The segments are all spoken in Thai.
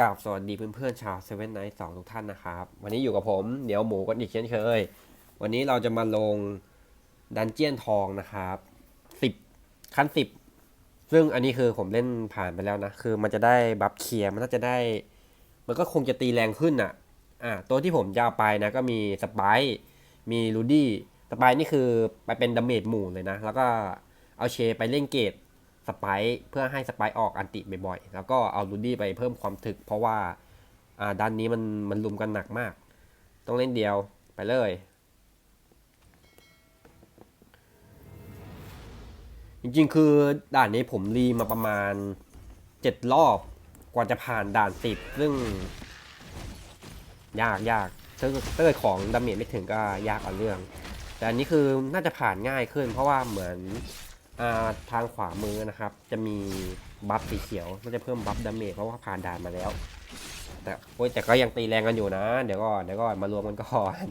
กราบสวัสดีเพื่อนๆชาวเซเว่นไนท์สองทุกท่านนะครับ วันนี้อยู่กับผมเดี๋ยวหมูกันอีกเช่นเคย วันนี้เราจะมาลงดันเจียนทองนะครับสิบขั้นสิบซึ่งอันนี้คือผมเล่นผ่านไปแล้วนะ คือมันจะได้บัฟเคลียร์มันน่าจะได้ มันก็คงจะตีแรงขึ้นอะอ่าตัวที่ผมจะเอาไปนะก็มีสไปร์มีลูดี้สไปร์นี่คือไปเป็นดาเมจหมู่เลยนะ แล้วก็เอาเชไปเล่นเกต สไปเพื่อให้สไปออกอันติบ่อยๆ แล้วก็เอาลูดี้ไปเพิ่มความถึก เพราะว่าอ่าด้านนี้มันมันลุมกันหนักมาก ต้องเล่นเดียวไปเลย จริงๆ คือด่านนี้ผมรีมาประมาณเจ็ดรอบกว่าจะผ่านด่านสิบซึ่ง ยากยากถ้าถ้เกิดของดาเมจไม่ถึงก็ยากเอาเรื่อง แต่อันนี้คือน่าจะผ่านง่ายขึ้น เพราะว่าเหมือน ทางขวามือนะครับ จะมีบัฟสีเขียวมันจะเพิ่มบัฟดาเมจเพราะว่าผ่านด่านมาแล้ว แต่โอ้ยแต่ก็ยังตีแรงกันอยู่นะ เดี๋ยวก็เดี๋ยวก็มารวมกันก่อน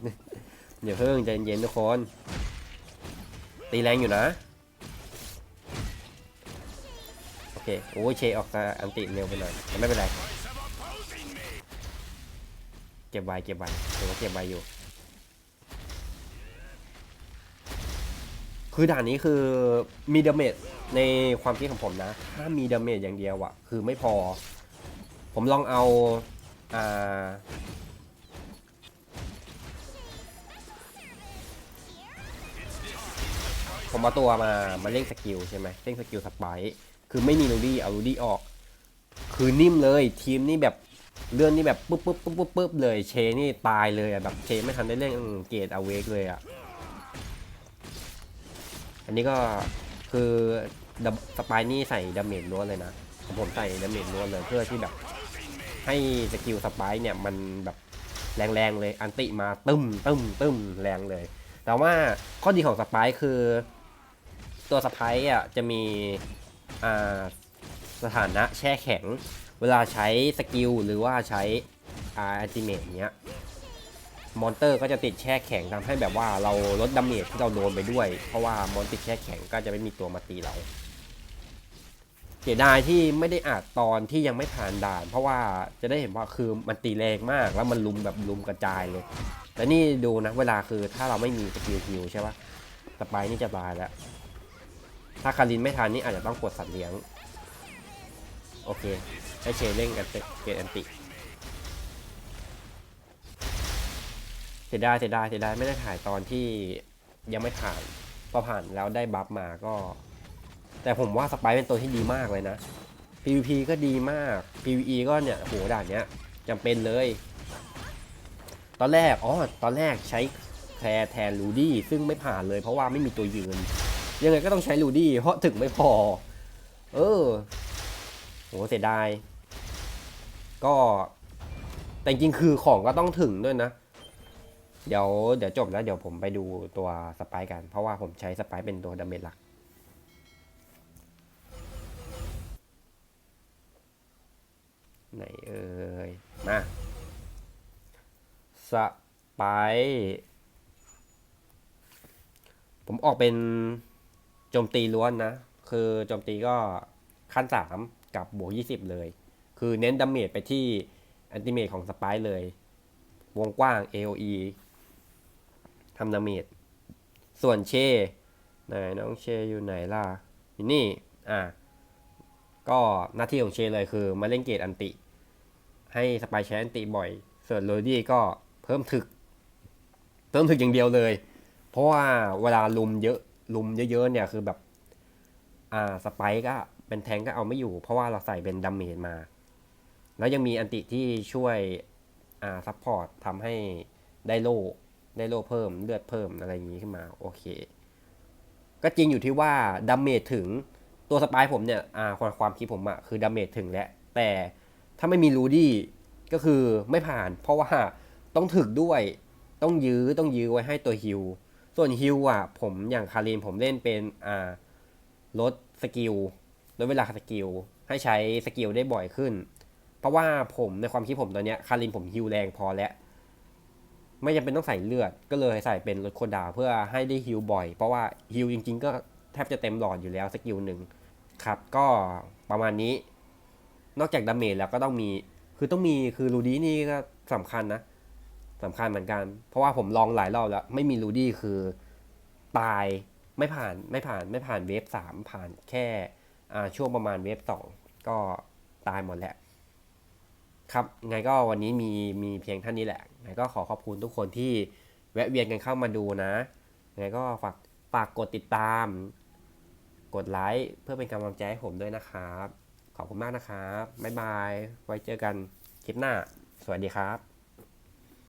เดี๋ยวเพิ่งใจเย็นๆทุกคน ตีแรงอยู่นะโอเคโอ้ยเชออกอันติเร็วไปหน่อยแต่ไม่เป็นไรเก็บไว้เก็บไว้เดี๋ยวก็เก็บไว้อยู่ คือด่านนี้คือมีดาเมจในความคิดของผมนะ ถ้ามีดาเมจอย่างเดียวอะคือไม่พอ ผมลองเอาอ่าผมเอาตัวมามาเล่นสกิลใช่ไหมเล่นสกิลสปร์คือไม่มีลูดี้เอาลูดี้ออก คือนิ่มเลยทีมนี่แบบเลื่อนนี่แบบปุ๊บปุ๊บปุ๊บปุ๊บปุ๊บเลย เชนี่ตายเลยอะแบบเชไม่ทันได้เล่นเกตเอาเวกเลยอะ อันนี้ก็คือสปายนี่ใส่ดาเมจล้วนเลยนะผมใส่ดาเมจล้วนเลยเพื่อที่แบบ ให้สกิลสปายเนี่ยมันแบบแรงๆเลยอันติมาตึ้มตึ้มตึ้มแรงเลย แต่ว่าข้อดีของสปายคือ ตัวสปายอะจะมีอ่าสถานะแช่แข็ง เวลาใช้สกิลหรือว่าใช้อาอัติเมทเนี้ย มอนเตอร์ก็จะติดแช่แข็งทำให้แบบว่าเราลดดาเมจที่เราโดนไปด้วย เพราะว่ามอนติดแช่แข็งก็จะไม่มีตัวมาตีเราเสียดายที่ไม่ได้อาจตอนที่ยังไม่ผ่านด่าน เพราะว่าจะได้เห็นว่าคือมันตีแรงมากแล้วมันลุมแบบลุมกระจายเลยแต่นี่ดูนะเวลาคือถ้าเราไม่มีสกิลคิวใช่ปะสไปนี่จะตายแล้ว ถ้าคารินไม่ทันนี่อาจจะต้องกดสัตว์เลี้ยง โอเคให้เชเล่นกันเกตแอนติ สียดายเสียดายเสียดายไม่ได้ถ่ายตอนที่ยังไม่ผ่านพอผ่านแล้วได้บัฟมาก็ แต่ผมว่าสไปเป็นตัวที่ดีมากเลยนะ PVP ก็ดีมาก PVE ก็เนี่ยโหด่านเนี้ยจำเป็นเลย ตอนแรกอ๋อตอนแรกใช้แคร์แทนลูดี้ซึ่งไม่ผ่านเลยเพราะว่าไม่มีตัวยืน ยังไงก็ต้องใช้ลูดี้เพราะถึงไม่พอ เออโหเสียดาย ก็แต่จริงๆคือของก็ต้องถึงด้วยนะ เดี๋ยวเดี๋ยวจบแล้วเดี๋ยวผมไปดูตัวสไปร์กัน เพราะว่าผมใช้สไปร์เป็นตัวดาเมจหลัก ไหนเอ่ย มาสไปร์ผมออกเป็นโจมตีล้วนนะ คือโจมตีก็ขั้นสามกับบวกยี่สิบเลย คือเน้นดาเมจไปที่อันติเมทของสไปร์เลย วงกว้าง AOE ทำดาเมจส่วนเชไหนน้องเชอยู่ไหนล่ะอยู่นี่อะก็หน้าที่ของเชเลยคือมาเล่นเกตอันติ ให้สไปใช้อันติบ่อย ส่วนโรดี้ก็เพิ่มถึก เพิ่มถึกอย่างเดียวเลย เพราะว่าเวลาลุมเยอะลุมเยอะๆเนี่ยคือแบบอ่าสไปก็เป็นแทงก็เอาไม่อยู่ เพราะว่าเราใส่เป็นดาเมจมา แล้วยังมีอันติที่ช่วยอ่าซัพพอร์ตทำให้ได้โล่ ได้โลเพิ่มเลือดเพิ่มอะไรอย่างนี้ขึ้นมาโอเค ก็จริงอยู่ที่ว่าดาเมจถึงตัวสปายผมเนี่ยอ่าความความคิดผมอะคือดาเมจถึงแล้วแต่ถ้าไม่มีรูดี้ก็คือไม่ผ่าน เพราะว่าต้องถึกด้วยต้องยื้อต้องยื้อไว้ให้ตัวฮิวส่วนฮิวอะผมอย่างคารินผมเล่นเป็นอ่าลดสกิลลดเวลาสกิลให้ใช้สกิลได้บ่อยขึ้น เพราะว่าผมในความคิดผมตอนเนี้ยคารินผมฮิวแรงพอแล้ว ไม่จำเป็นต้องใส่เลือด ก็เลยใส่เป็นรถโคดาเพื่อให้ได้ฮิลบ่อย เพราะว่าฮิลจริง ๆ ก็แทบจะเต็มหลอดอยู่แล้วสกิลหนึ่งครับก็ประมาณนี้ นอกจากดาเมจแล้วก็ต้องมี คือต้องมีคือรูดี้นี่ก็สำคัญนะสำคัญเหมือนกัน เพราะว่าผมลองหลายรอบแล้ว ไม่มีรูดี้คือตายไม่ผ่านไม่ผ่านไม่ผ่านเวฟสามผ่านแค่ช่วงประมาณเวฟสองก็ตายหมดแหละ ครับไงก็วันนี้มีมีเพียงเท่านี้แหละไงก็ขอขอบคุณทุกคนที่แวะเวียนกันเข้ามาดูนะไงก็ฝากฝากกดติดตาม กดไลค์เพื่อเป็นกำลังใจให้ผมด้วยนะครับ ขอบคุณมากนะครับ บ๊ายบาย ไว้เจอกันคลิปหน้า สวัสดีครับ